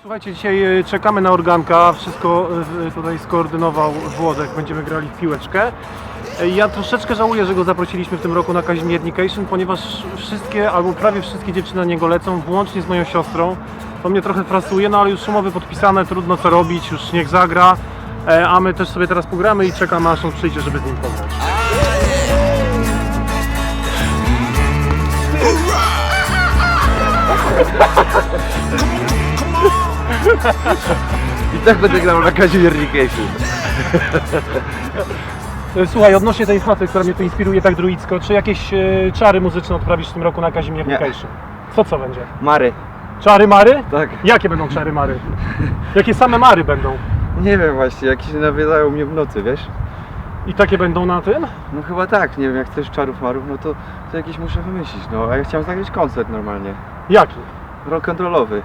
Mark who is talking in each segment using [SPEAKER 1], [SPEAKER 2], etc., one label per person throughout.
[SPEAKER 1] Słuchajcie, dzisiaj e, czekamy na organka. Wszystko e, tutaj skoordynował Włodek. Będziemy grali w piłeczkę. E, Ja troszeczkę żałuję, że go zaprosiliśmy w tym roku na Kazimiernication, ponieważ wszystkie, albo prawie wszystkie dziewczyny na niego lecą, włącznie z moją siostrą. To mnie trochę frasuje, no ale już umowy podpisane, trudno co robić, już niech zagra. E, A my też sobie teraz pogramy i czekamy aż on przyjdzie, żeby z nim pograć.
[SPEAKER 2] I tak będę grał na Kazimiernication.
[SPEAKER 1] E, Słuchaj, odnośnie tej chaty, która mnie tu inspiruje tak druicko, czy jakieś e, czary muzyczne odprawisz w tym roku na Kazimiernication? Co co będzie?
[SPEAKER 2] Mary.
[SPEAKER 1] Czary mary?
[SPEAKER 2] Tak.
[SPEAKER 1] Jakie będą czary mary? Jakie same mary będą?
[SPEAKER 2] Nie wiem właśnie, jak się nawiedzają mnie w nocy, wiesz?
[SPEAKER 1] I takie będą na tym?
[SPEAKER 2] No chyba tak, nie wiem, jak chcesz czarów marów, no to, to jakieś muszę wymyślić, no. A ja chciałem zagrać koncert normalnie.
[SPEAKER 1] Jaki?
[SPEAKER 2] Rock'n'rollowy.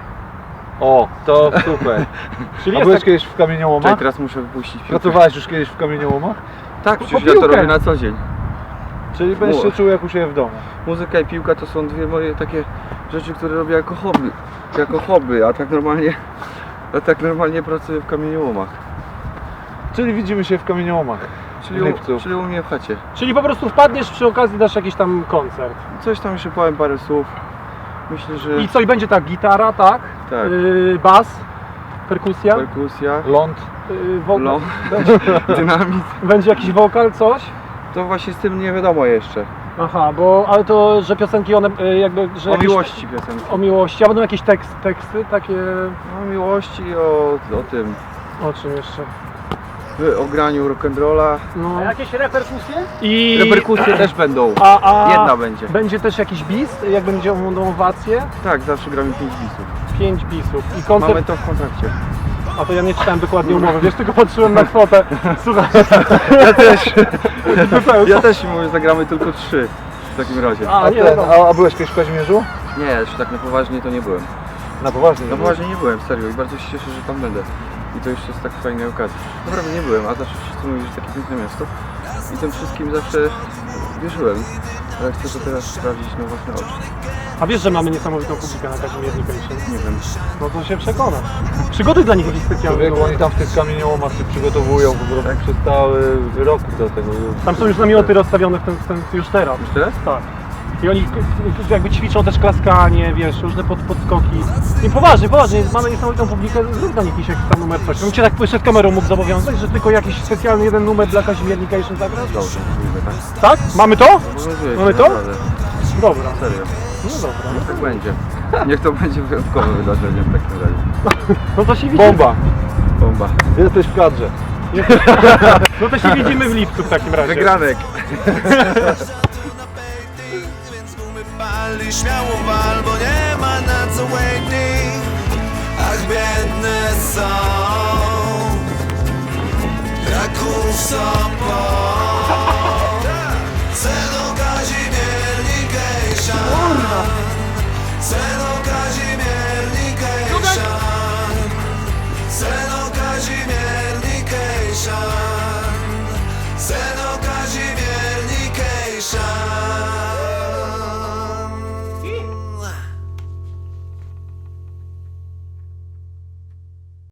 [SPEAKER 3] O, to super.
[SPEAKER 1] Czyli
[SPEAKER 3] A
[SPEAKER 1] jest
[SPEAKER 3] byłeś
[SPEAKER 1] tak...
[SPEAKER 3] kiedyś w kamieniołomach?
[SPEAKER 2] Czekaj, teraz muszę wypuścić piłkę.
[SPEAKER 3] Pracowałeś już kiedyś w kamieniołomach?
[SPEAKER 2] Tak, przecież ja to
[SPEAKER 1] piłkę.
[SPEAKER 2] robię na co dzień.
[SPEAKER 3] Czyli będziesz się czuł jak u siebie w domu.
[SPEAKER 2] Muzyka i piłka to są dwie moje takie rzeczy, które robię jako hobby. Jako hobby, a tak normalnie, a tak normalnie pracuję w kamieniołomach.
[SPEAKER 3] Czyli widzimy się w kamieniołomach.
[SPEAKER 2] Czyli u, czyli u mnie w chacie.
[SPEAKER 1] Czyli po prostu wpadniesz przy okazji dasz jakiś tam koncert.
[SPEAKER 2] Coś tam jeszcze powiem parę słów. Myślę, że
[SPEAKER 1] I co, i będzie tak, gitara, tak?
[SPEAKER 2] Tak.
[SPEAKER 1] Yy, bas, perkusja,
[SPEAKER 2] Perkusja,
[SPEAKER 3] Ląd.
[SPEAKER 1] yy, wokal.
[SPEAKER 2] ląd, dynamit.
[SPEAKER 1] Będzie jakiś wokal, coś?
[SPEAKER 2] To właśnie z tym nie wiadomo jeszcze.
[SPEAKER 1] Aha, bo, ale to, że piosenki one yy, jakby, że
[SPEAKER 2] O
[SPEAKER 1] jakieś-
[SPEAKER 2] miłości piosenki.
[SPEAKER 1] O miłości, a będą jakieś tekst, teksty takie,
[SPEAKER 2] O miłości, o, o tym.
[SPEAKER 1] o czym jeszcze?
[SPEAKER 2] O graniu rock'n'rolla.
[SPEAKER 1] No.
[SPEAKER 4] Jakieś reperkusje?
[SPEAKER 1] I...
[SPEAKER 2] Reperkusje też będą.
[SPEAKER 1] A, a
[SPEAKER 2] Jedna będzie.
[SPEAKER 1] będzie też jakiś bis, jak będzie będą owacje?
[SPEAKER 2] Tak, zawsze gramy 5 bisów.
[SPEAKER 1] 5 bisów. I koncert,
[SPEAKER 2] Mamy to w kontrakcie.
[SPEAKER 1] a to ja nie czytałem dokładnie umowy, wiesz, tylko patrzyłem na kwotę. Słuchaj,
[SPEAKER 2] Ja też. Ja też mówię, zagramy tylko 3 w takim razie.
[SPEAKER 1] A,
[SPEAKER 3] A,
[SPEAKER 1] nie,
[SPEAKER 3] ten,
[SPEAKER 1] no.
[SPEAKER 3] a, a byłeś kiedyś w Kazimierzu?
[SPEAKER 2] Nie, jeszcze tak na poważnie to nie byłem.
[SPEAKER 3] Na poważnie.
[SPEAKER 2] Na poważnie nie byłem, serio i bardzo się cieszę, że tam będę. I to jeszcze z tak fajnej okazji. Naprawdę nie byłem, a zawsze wszyscy mówią, że takie piękne miasto. I tym wszystkim zawsze wierzyłem. Ale chcę to teraz sprawdzić na własne oczy.
[SPEAKER 1] A wiesz, że mamy niesamowitą publikę na Kazimiernication?
[SPEAKER 2] Nie wiem.
[SPEAKER 1] No to się przekonasz. Przygotuj dla nich jakieś specjalne.
[SPEAKER 3] Człowieku, oni tam w tych kamieniołomach się przygotowują po prostu
[SPEAKER 1] Tak.
[SPEAKER 3] przez cały rok do tego.
[SPEAKER 1] Tam są już namioty rozstawione w ten, w ten, już teraz.
[SPEAKER 2] Już teraz?
[SPEAKER 1] Tak. I oni jakby ćwiczą też klaskanie, wiesz, różne pod, podskoki. I poważnie, poważnie, mamy niesamowitą publikę, zrób dla nich jakiś jak tam numer coś. Bym cię tak przed kamerą mógł zobowiązać, że tylko jakiś specjalny jeden numer dla Kazimiernication zagrasz?
[SPEAKER 2] Dobrze, tak.
[SPEAKER 1] Tak? Mamy to? Mamy to? Dobra.
[SPEAKER 2] Serio.
[SPEAKER 1] No dobra.
[SPEAKER 2] Niech tak będzie. Niech to będzie wyjątkowe wydarzenie w takim razie.
[SPEAKER 1] No to się widzimy.
[SPEAKER 3] Bomba!
[SPEAKER 2] Bomba.
[SPEAKER 3] Jesteś w kadrze.
[SPEAKER 1] No to się widzimy w lipcu w takim razie.
[SPEAKER 2] Wygranek.
[SPEAKER 5] Więc gumy pali, śmiało wal, bo nie ma na co waiting Ach, biedne są Kraków, Sopot